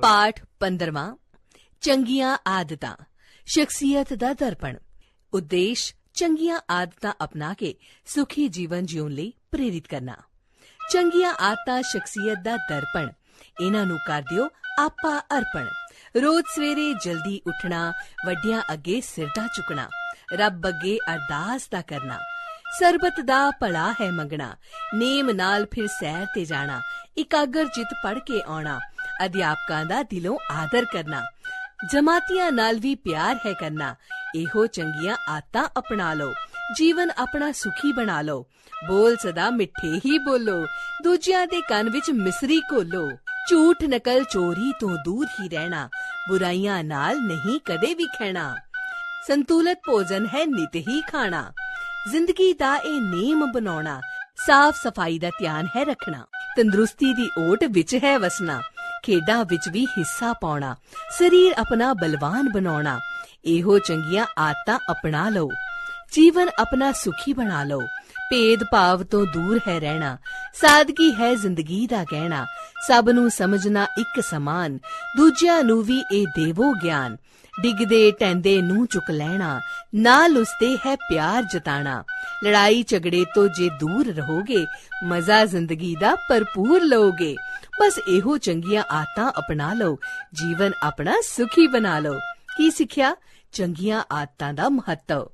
ਪਾਠ 15ਵਾਂ ਚੰਗੀਆਂ ਆਦਤਾਂ, ਸ਼ਖਸੀਅਤ ਦਾ ਦਰਪਣ, ਉਦੇਸ਼ ਚੰਗੀਆਂ ਆਦਤਾਂ ਅਪਣਾ ਕੇ ਸੁਖੀ ਜੀਵਨ ਜਿਉਣ ਲਈ ਪ੍ਰੇਰਿਤ ਕਰਨਾ। ਚੰਗੀਆਂ ਆਦਤਾਂ ਸ਼ਖਸੀਅਤ ਦਾ ਦਰਪਣ, ਇਹਨਾਂ ਨੂੰ ਕਰ ਦਿਓ ਆਪਾ ਅਰਪਣ। ਰੋਜ਼ ਸਵੇਰੇ ਜਲਦੀ ਉੱਠਣਾ, ਵੱਡਿਆਂ ਅੱਗੇ ਸਿਰ ਦਾ ਝੁਕਣਾ ਰੱਬ ਅੱਗੇ ਅਰਦਾਸ ਦਾ ਕਰਨਾ। ਸਰਬਤ ਦਾ ਭਲਾ ਹੈ ਮੰਗਣਾ, ਨੇਮ ਨਾਲ ਫਿਰ ਸੈਰ ਤੇ ਜਾਣਾ, ਇਕਾਗਰ ਜਿਤ ਪੜ ਕੇ ਆਉਣਾ ਅਧਿਆਪਕਾਂ ਦਾ ਦਿਲੋਂ ਆਦਰ ਕਰਨਾ, ਜਮਾਤੀਆਂ ਨਾਲ ਵੀ ਪਿਆਰ ਹੈ ਕਰਨਾ, ਇਹੋ ਚੰਗੀਆਂ ਆਤਾਂ ਅਪਣਾ ਲਓ, ਜੀਵਨ ਆਪਣਾ ਸੁਖੀ ਬਣਾ ਲਓ, ਬੋਲ ਸਦਾ ਮਿੱਠੇ ਹੀ ਬੋਲੋ, ਦੂਜਿਆਂ ਦੇ ਕੰਨ ਵਿੱਚ ਮਿਸਰੀ ਘੋਲੋ, ਝੂਠ ਨਕਲ ਚੋਰੀ ਤੋਂ ਦੂਰ ਹੀ ਰਹਿਣਾ, ਬੁਰਾਈਆਂ ਨਾਲ ਨਹੀਂ ਕਦੇ ਵੀ ਖਹਿਣਾ। ਸੰਤੁਲਿਤ ਭੋਜਨ ਹੈ ਨਿਤ ਹੀ ਖਾਣਾ, ਜ਼ਿੰਦਗੀ ਦਾ ਇਹ ਨੇਮ ਬਣਾਉਣਾ, ਸਾਫ਼ ਸਫ਼ਾਈ ਦਾ ਧਿਆਨ ਹੈ ਰੱਖਣਾ, ਤੰਦਰੁਸਤੀ ਦੀ ਓਟ ਵਿੱਚ ਹੈ ਵਸਣਾ। ਖੇਡਾਂ ਵਿੱਚ ਵੀ ਹਿੱਸਾ ਪਾਉਣਾ, ਸਰੀਰ ਆਪਣਾ ਬਲਵਾਨ ਬਣਾਉਣਾ, ਇਹੋ ਚੰਗੀਆਂ ਆਦਤਾਂ ਅਪਣਾ ਲਓ। ਜੀਵਨ ਆਪਣਾ ਸੁਖੀ ਬਣਾ ਲਓ। ਭੇਦ ਭਾਵ ਤੋਂ ਦੂਰ ਹੈ ਰਹਿਣਾ, ਸਾਦਗੀ ਹੈ ਜ਼ਿੰਦਗੀ ਦਾ ਕਹਿਣਾ। ਸਭ ਨੂੰ ਸਮਝਣਾ ਇੱਕ ਸਮਾਨ, ਦੂਜਿਆਂ ਨੂੰ ਵੀ ਇਹ ਦੇਵੋ ਗਿਆਨ। ਡਿੱਗਦੇ ਟੈਂਦੇ ਨੂੰ ਚੁੱਕ ਲੈਣਾ, ਨਾਲ ਉਸਤੇ ਹੈ ਪਿਆਰ ਜਤਾਣਾ। ਲੜਾਈ ਝਗੜੇ ਤੋਂ ਜੇ ਦੂਰ ਰਹੋਗੇ, ਮਜ਼ਾ ਜ਼ਿੰਦਗੀ ਦਾ ਭਰਪੂਰ ਲਓਗੇ। ਬਸ ਇਹੋ ਚੰਗੀਆਂ ਆਦਤਾਂ ਅਪਣਾ ਲਓ, ਜੀਵਨ ਆਪਣਾ ਸੁਖੀ ਬਣਾ ਲਓ। ਕੀ ਸਿੱਖਿਆ? ਚੰਗੀਆਂ ਆਦਤਾਂ ਦਾ ਮਹੱਤਵ।